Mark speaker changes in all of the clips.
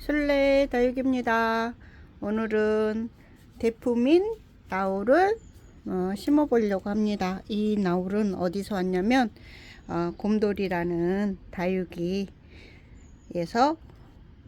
Speaker 1: 술래 다육입니다. 오늘은 대품인 나우를 어, 심어 보려고 합니다. 이 나우는 어디서 왔냐면 어, 곰돌이라는 다육이에서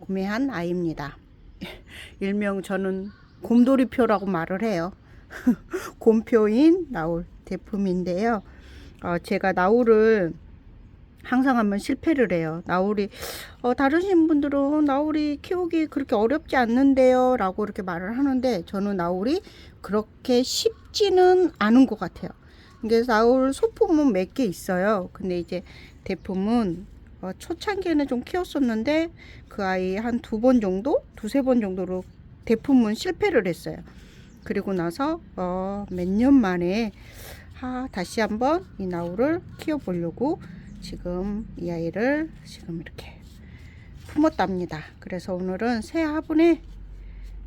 Speaker 1: 구매한 아이입니다. 일명 저는 곰돌이표라고 말을 해요. 곰표인 나울 대품인데요. 어, 제가 나울을 항상 하면 실패를 해요. 나울이 어, 다른 분들은 나울이 키우기 그렇게 어렵지 않는데요 라고 이렇게 말을 하는데 저는 나울이 그렇게 쉽지는 않은 것 같아요. 그래서 나울 소품은 몇 개 있어요. 근데 이제 대품은 어, 초창기에는 좀 키웠었는데 그 아이 한 두 번 정도, 두세 번 정도로 대품은 실패를 했어요. 그리고 나서 어, 몇 년 만에 아, 다시 한번 이 나울을 키워보려고 지금 이 아이를 지금 이렇게 품었답니다. 그래서 오늘은 새 화분에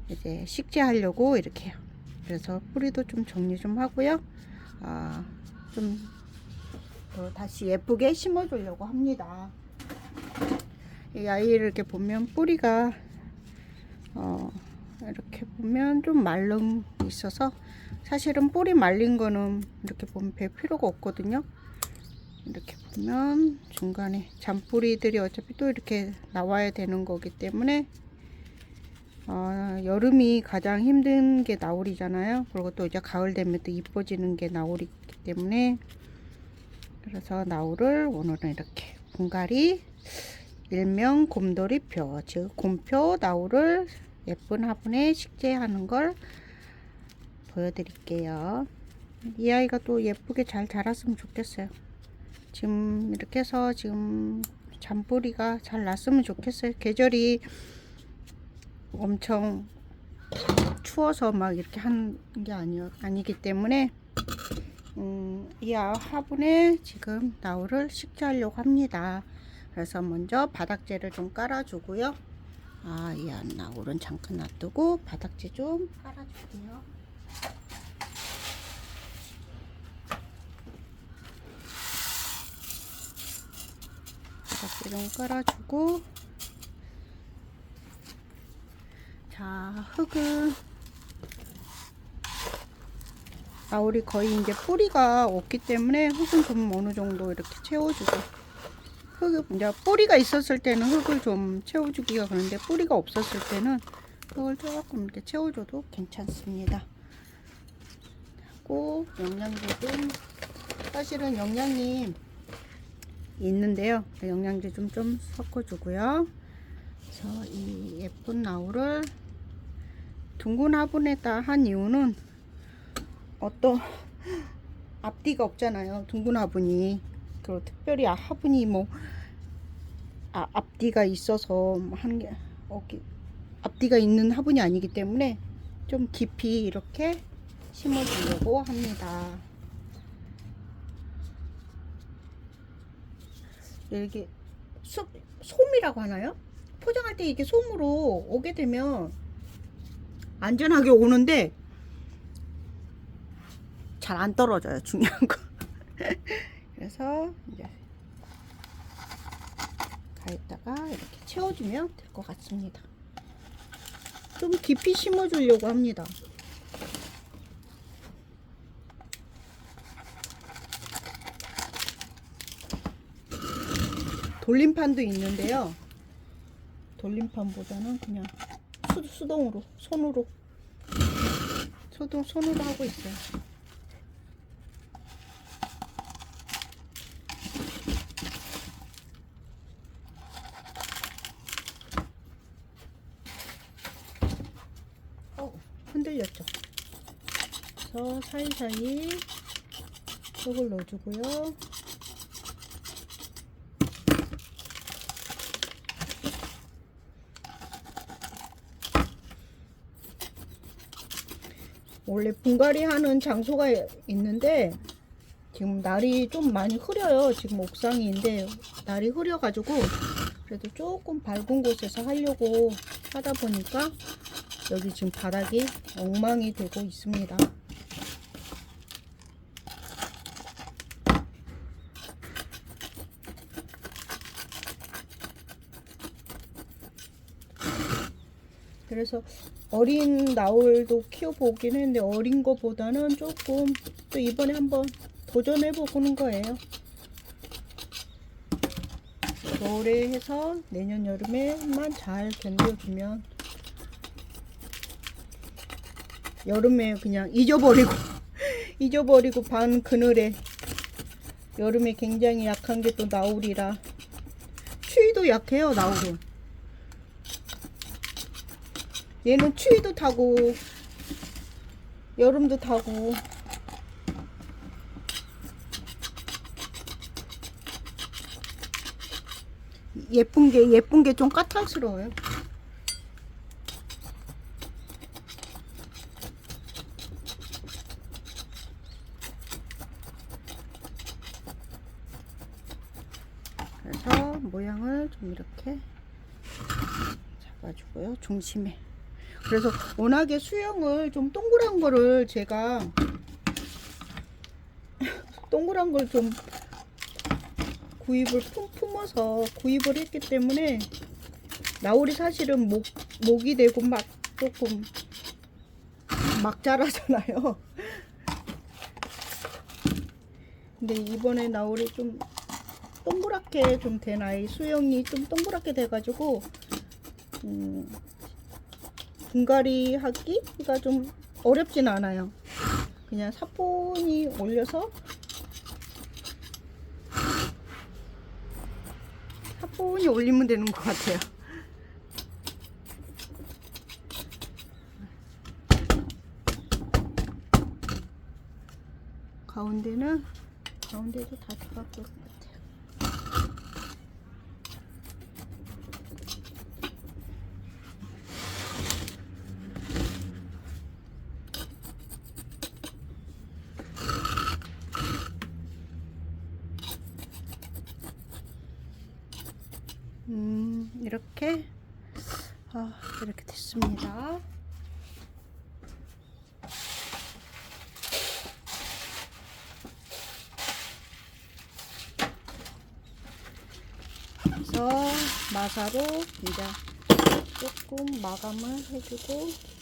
Speaker 1: 이제 식재하려고 이렇게 해요. 그래서 뿌리도 좀 정리 좀 하고요. 아, 좀 어, 다시 예쁘게 심어주려고 합니다. 이 아이를 이렇게 보면 뿌리가 어, 이렇게 보면 좀 말름 있어서 사실은 뿌리 말린 거는 이렇게 보면 별 필요가 없거든요. 이렇게 보면 중간에 잔뿌리들이 어차피 또 이렇게 나와야 되는 거기 때문에 어, 여름이 가장 힘든 게 나올이잖아요. 그리고 또 이제 가을 되면 또 이뻐지는 게 나올이기 때문에 그래서 나올을 오늘은 이렇게 분갈이 일명 곰돌이표 즉 곰표 나올을 예쁜 화분에 식재하는 걸 보여드릴게요. 이 아이가 또 예쁘게 잘 자랐으면 좋겠어요. 지금 이렇게 해서 지금 잔뿌리가 잘 났으면 좋겠어요. 계절이 엄청 추워서 막 이렇게 한 게 아니요 아니기 때문에 음, 이 화분에 지금 나우를 식재하려고 합니다. 그래서 먼저 바닥재를 좀 깔아주고요. 아, 이 나우는 잠깐 놔두고 바닥재 좀 깔아줄게요. 좀 깔아주고. 자 흙은. 나울이 거의 이제 뿌리가 없기 때문에 흙은 좀 어느 정도 이렇게 채워주고. 흙이 이제 뿌리가 있었을 때는 흙을 좀 채워주기가 그런데 뿌리가 없었을 때는 흙을 조금 이렇게 채워줘도 괜찮습니다. 꼭 영양제 좀 사실은 영양이 있는데요. 영양제 좀 좀 섞어주고요. 그래서 이 예쁜 나우를 둥근 화분에다 한 이유는 어떤 앞뒤가 없잖아요. 둥근 화분이. 그리고 특별히 화분이 뭐 아, 앞뒤가 있어서 하는 게 없기, 앞뒤가 있는 화분이 아니기 때문에 좀 깊이 이렇게 심어주려고 합니다. 이게 솜, 솜이라고 하나요? 포장할 때 이게 솜으로 오게 되면 안전하게 오는데 잘 안 떨어져요. 중요한 거. 그래서 이제 가에다가 이렇게 채워주면 될 것 같습니다. 좀 깊이 심어주려고 합니다. 돌림판도 있는데요. 돌림판보다는 그냥 수, 수동으로 손으로 수동 손으로 하고 있어요. 어, 흔들렸죠. 그래서 사이사이 속을 넣어주고요. 원래 분갈이 하는 장소가 있는데 지금 날이 좀 많이 흐려요. 지금 옥상인데 날이 흐려가지고 그래도 조금 밝은 곳에서 하려고 하다 보니까 여기 지금 바닥이 엉망이 되고 있습니다. 그래서 어린 나울도 키워보긴 했는데 어린 거보다는 조금 또 이번에 한번 도전해 보는 거예요. 겨울에 해서 내년 여름에만 잘 견뎌주면 여름에 그냥 잊어버리고 잊어버리고 반 그늘에 여름에 굉장히 약한 게 또 나울이라 추위도 약해요 나울은 얘는 추위도 타고 여름도 타고 예쁜 게 예쁜 게 좀 까탈스러워요. 그래서 모양을 좀 이렇게 잡아주고요. 중심에. 그래서 워낙에 수영을 좀 동그란 거를 제가 동그란 걸 좀 구입을 품, 품어서 구입을 했기 때문에 나울이 사실은 목, 목이 되고 막 조금 막 자라잖아요. 근데 이번에 나울이 좀 동그랗게 좀 된 아이 수영이 좀 동그랗게 돼가지고 음, 분갈이 하기가 좀 어렵진 않아요. 그냥 사포니 올려서 사포니 올리면 되는 것 같아요. 가운데는 가운데도 다 들어갈 것. 음, 이렇게 아, 이렇게 됐습니다. 그래서 마사로 이제 조금 마감을 해주고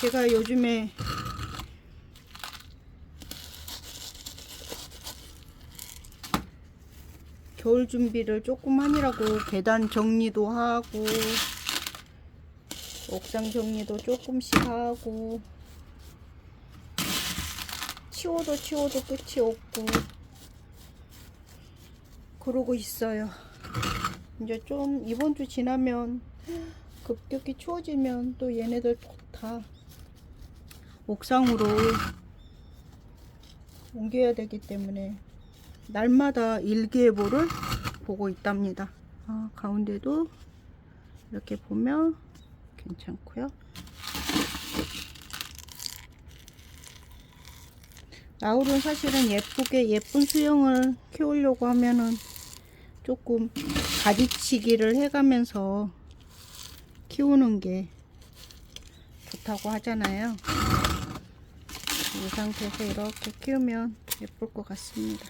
Speaker 1: 제가 요즘에 겨울 준비를 조금 하느라고 계단 정리도 하고 옥상 정리도 조금씩 하고 치워도 치워도 끝이 없고 그러고 있어요. 이제 좀 이번 주 지나면 급격히 추워지면 또 얘네들 다 옥상으로 옮겨야 되기 때문에 날마다 일기예보를 보고 있답니다. 아, 가운데도 이렇게 보면 괜찮고요. 나울은 사실은 예쁘게 예쁜 수영을 키우려고 하면은 조금 가지치기를 해가면서 키우는 게 좋다고 하잖아요. 이 상태에서 이렇게 키우면 예쁠 것 같습니다.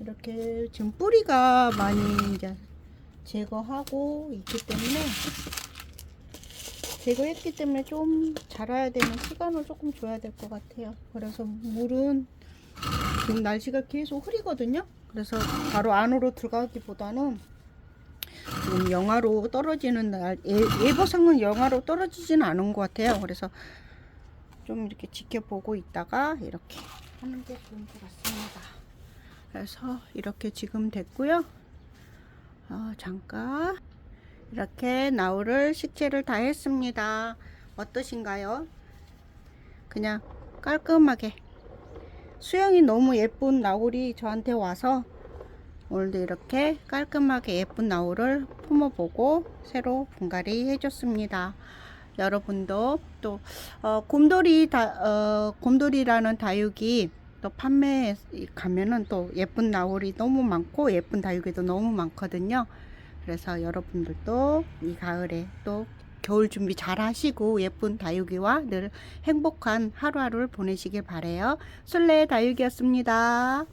Speaker 1: 이렇게 지금 뿌리가 많이 이제 제거하고 있기 때문에 제거했기 때문에 좀 자라야 되는 시간을 조금 줘야 될 것 같아요. 그래서 물은 지금 날씨가 계속 흐리거든요. 그래서 바로 안으로 들어가기보다는 지금 영하로 떨어지는 날 예, 예보상은 영하로 떨어지지는 않은 것 같아요. 그래서 좀 이렇게 지켜보고 있다가 이렇게 하는 게 좋은 것 같습니다. 그래서 이렇게 지금 됐고요. 어, 잠깐 이렇게 나우를 식재를 다 했습니다. 어떠신가요? 그냥 깔끔하게 수영이 너무 예쁜 나울이 저한테 와서 오늘도 이렇게 깔끔하게 예쁜 나울을 품어보고 새로 분갈이 해줬습니다. 여러분도 또 어, 곰돌이 다, 어, 곰돌이라는 다육이 또 판매에 가면은 또 예쁜 나울이 너무 많고 예쁜 다육이도 너무 많거든요. 그래서 여러분들도 이 가을에 또 겨울 준비 잘 하시고 예쁜 다육이와 늘 행복한 하루하루를 보내시길 바래요. 술래 다육이었습니다.